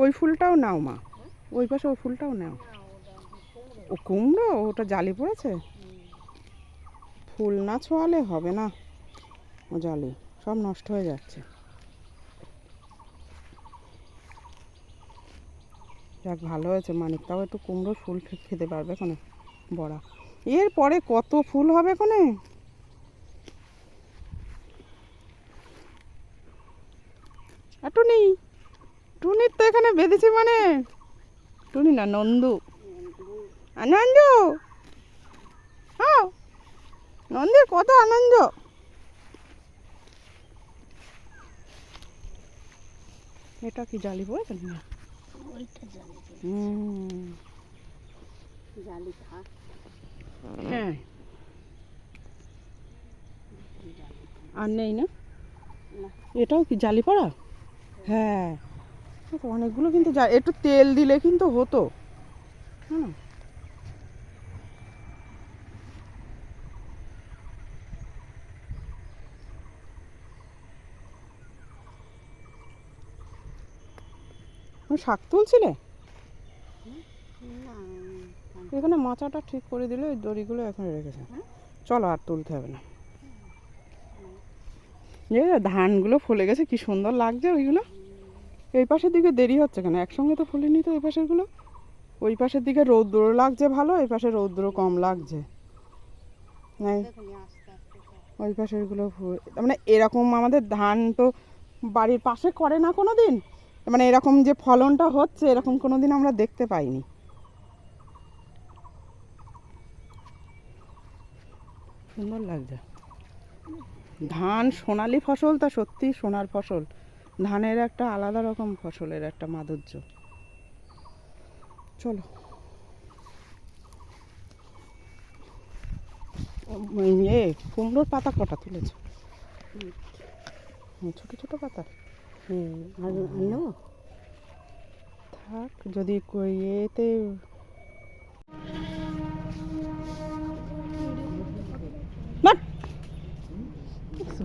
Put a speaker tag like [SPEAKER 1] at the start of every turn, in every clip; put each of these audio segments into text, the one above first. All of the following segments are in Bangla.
[SPEAKER 1] ওই ফুলটাও নাও মা। ওই পাশে ওই ফুলটাও নাও। ও কুমড়ো? ওটা জালি পড়েছে? ফুল না ছোঁয়ালে হবে না। ও জালি, সব নষ্ট হয়ে যাচ্ছে। যাক, ভালো হয়েছে মানিক। তাও একটু কুমড়ো ফুল খেতে পারবে কোনে? বড়া। এর পরে কত ফুল হবে কোনে? আর টুনি টুনির তো এখানে বেঁধেছে মানে। টুনি না নন্দু। আনন্দ হ্যাঁ নন্দির কত আনন্দ। এটা কি জালি পড়েছে না হ্যাঁ। আর নেই না। এটাও কি জালি পড়া? হ্যাঁ। দেখো, অনেকগুলো কিন্তু যা একটু তেল দিলে কিন্তু হতো। হ্যাঁ শাক তুলছিলে? এখানে মাচাটা ঠিক করে দিলে ওই দড়িগুলো এখানে রেখেছে
[SPEAKER 2] হ্যাঁ?
[SPEAKER 1] চলো আর তুলতে হবে না। ধানগুলো ফুলে গেছে কি সুন্দর লাগছে ওইগুলো। এই পাশের দিকে দেরি হচ্ছে কেন? একসঙ্গে তো ফুলেনি তো ওই পাশেরগুলো? ওই পাশের দিকে রৌদ্র লাগছে ভালো এই পাশে রৌদ্র কম লাগছে। ওই পাশেরগুলো ফুল- মানে এরকম আমাদের ধান তো বাড়ির পাশে করে না কোনো দিন মানে এরকম যে ফলনটা হচ্ছে এরকম কোনো দিন আমরা দেখতে পাইনি। সুন্দর লাগছে। ধান সোনালি ফসল তা সত্যি সোনার ফসল। ধানের একটা আলাদা রকম ফসলের একটা মাধুর্য। চলো। এ কুমড়োর পাতা কটা তুলেছ? ছোট ছোট পাতা।
[SPEAKER 2] আর
[SPEAKER 1] থাক যদি কই এতে না দেখছ?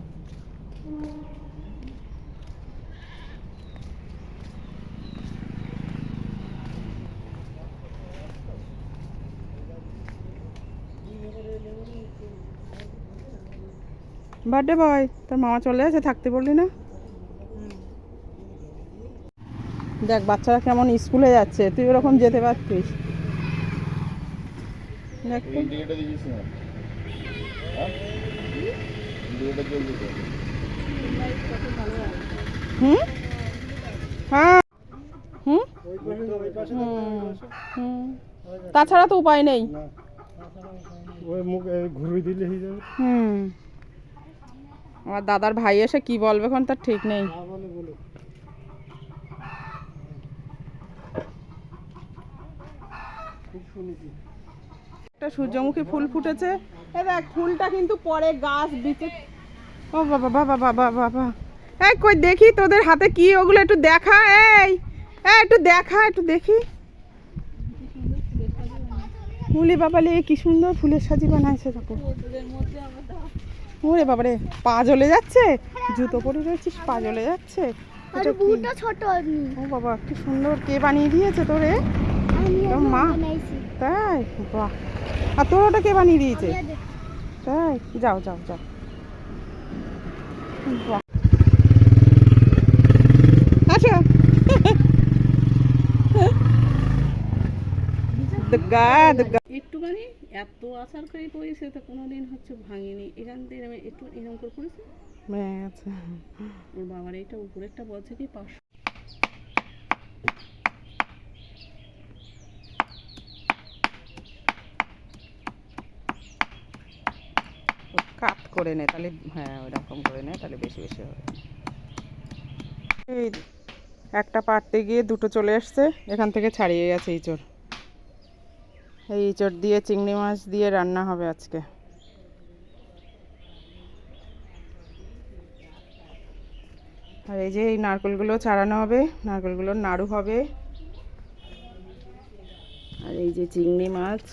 [SPEAKER 1] বার্থডে বয় তোর মামা চলে আসে থাকতে বললি না? দেখ বাচ্চারা কেমন স্কুলে যাচ্ছে তুই ওরকম যেতে পারতিস।
[SPEAKER 3] হ্যাঁ?
[SPEAKER 1] হুম? হ্যাঁ। হুম? হুম, তাছাড়া তো উপায় নেই।
[SPEAKER 3] ঘুরিয়ে দিলে
[SPEAKER 1] হুম। আমার দাদার ভাই এসে কি বলবে এখন তার ঠিক নেই। একটা সূর্যমুখী ফুল ফুটেছে। এ দেখ ফুলটা কিন্তু পরে গাছ বিচে ও বাবা বাবা বাবা বাবা এই কই দেখি তোদের হাতে কি? ওগুলো একটু দেখা এই। এই একটু দেখা একটু দেখি। ফুলি বাবালে কি সুন্দর ফুলের সাজি বানাইছে দেখো ওরে বাবারে পা জ্বলে যাচ্ছে? জুতো পরে রয়েছিস পা জ্বলে যাচ্ছে?
[SPEAKER 2] আর বুটা ছোট
[SPEAKER 1] ও বাবা কি সুন্দর কে বানিয়ে দিয়েছে তোরে? মা। তাই? বাহ। আর তোর ওটা কে বানিয়ে দিয়েছে? তাই? যাও যাও যাও। বাহ। আসো। দুর্গা
[SPEAKER 4] এত আচার করে করেছে তো কোনোদিন হচ্ছে ভাঙেনি। এখান থেকে আমি একটু এরকম করে করেছি
[SPEAKER 1] হ্যাঁ, আচ্ছা।
[SPEAKER 4] ওর বাবার এইটা উপরেরটা বলছে কি পাঁচশো।
[SPEAKER 1] কাট করে নে তাহলে হ্যাঁ ওইরকম করে নে তাহলে বেশি বেশি হবে। এই একটা পাড়তে গিয়ে দুটো চলে এসছে এখান থেকে ছাড়িয়ে গেছে ইঁচড়। এই ইঁচড় দিয়ে চিংড়ি মাছ দিয়ে রান্না হবে আজকে। আর এই যে এই নারকেলগুলো ছাড়ানো হবে, নারকেলগুলোর নাড়ু হবে। আর এই যে চিংড়ি মাছ।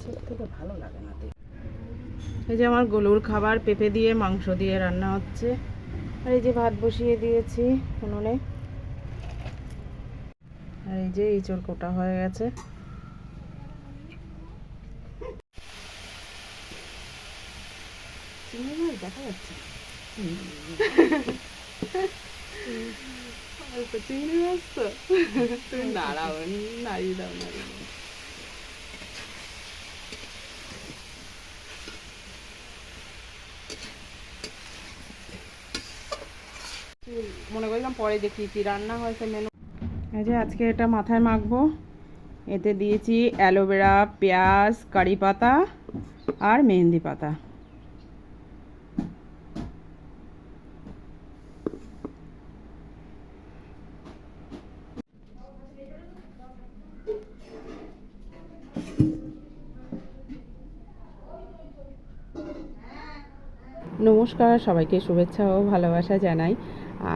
[SPEAKER 1] মাংসের থেকে ভালো লাগে না এই যে আমার গলুর খাবার পেঁপে দিয়ে মাংস দিয়ে রান্না হচ্ছে। আর এই যে ভাত বসিয়ে দিয়েছি উনুনে। আর এই যে ইঁচড় কোটা হয়ে গেছে। দেখা যাচ্ছে।
[SPEAKER 4] তো চিংড়ি মাছ তো। তুমি নাড়াও নাড়িয়ে দাও নাড়িয়ে দাও
[SPEAKER 1] মনে করলাম পরে দেখি কি রান্না হয়েছে মেনু এই যে আজকে এটা মাথায় মাখবো। এতে দিয়েছি অ্যালোভেরা, পেঁয়াজ, কারি পাতা আর মেহেন্দি পাতা। নমস্কার, সবাইকে শুভেচ্ছা ও ভালোবাসা জানাই।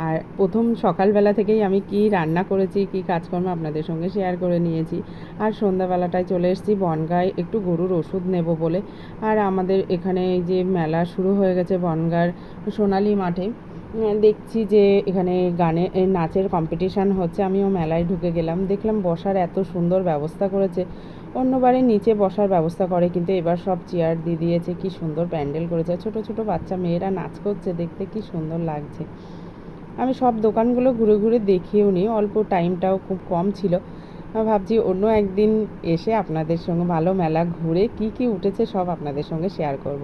[SPEAKER 1] আর প্রথম সকালবেলা থেকেই আমি কি রান্না করেছি, কি কাজকর্ম আপনাদের সঙ্গে শেয়ার করে নিয়েছি। আর সন্ধ্যাবেলাটায় চলে এসেছি বনগায়, একটু গরুর ওষুধ নেব বলে। আর আমাদের এখানে যে মেলা শুরু হয়ে গেছে বনগার সোনালি মাঠে দেখছি যে এখানে গানে নাচের কম্পিটিশান হচ্ছে। আমিও মেলায় ঢুকে গেলাম। দেখলাম বসার এত সুন্দর ব্যবস্থা করেছে। অন্যবারে নিচে বসার ব্যবস্থা করে, কিন্তু এবার সব চেয়ার দিয়ে দিয়েছে। কি সুন্দর প্যান্ডেল করেছে। ছোট ছোট বাচ্চা মেয়েরা নাচ করছে, দেখতে কি সুন্দর লাগছে। আমি সব দোকানগুলো ঘুরে ঘুরে দেখিও নি, অল্প টাইমটাও খুব কম ছিল। ভাবছি অন্য একদিন এসে আপনাদের সঙ্গে ভালো মেলা ঘুরে কি কি উঠেছে সব আপনাদের সঙ্গে শেয়ার করব।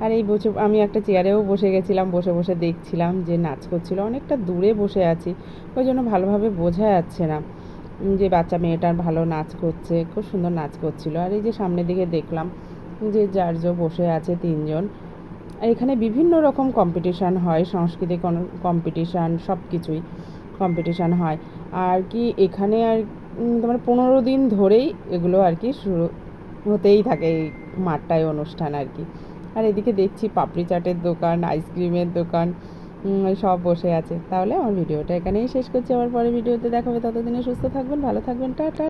[SPEAKER 1] আর এই বসে আমি একটা চেয়ারেও বসে গেছিলাম, বসে বসে দেখছিলাম যে নাচ করছিল। অনেকটা দূরে বসে আছি, ওই জন্য ভালোভাবে বোঝা যাচ্ছে না। যে বাচ্চা মেয়েটার ভালো নাচ করছে, খুব সুন্দর নাচ করছিল। আর এই যে সামনের দিকে দেখলাম যে যার যে বসে আছে তিনজন আর এখানে বিভিন্ন রকম কম্পিটিশান হয়, সাংস্কৃতিক কম্পিটিশান সব কিছুই কম্পিটিশান হয়। আর কি এখানে আর তোমার পনেরো দিন ধরেই এগুলো আর কি শুরু হতেই থাকে এই মাঠটায় অনুষ্ঠান আর কি। আর এদিকে দেখছি পাপড়ি চাটের দোকান আইসক্রিমের দোকান সব বসে আছে। তাহলে আমার ভিডিওটা এখানেই শেষ করছি। আবার পরে ভিডিওতে দেখাবে। ততদিনে সুস্থ থাকবেন, ভালো থাকবেন, টাটা।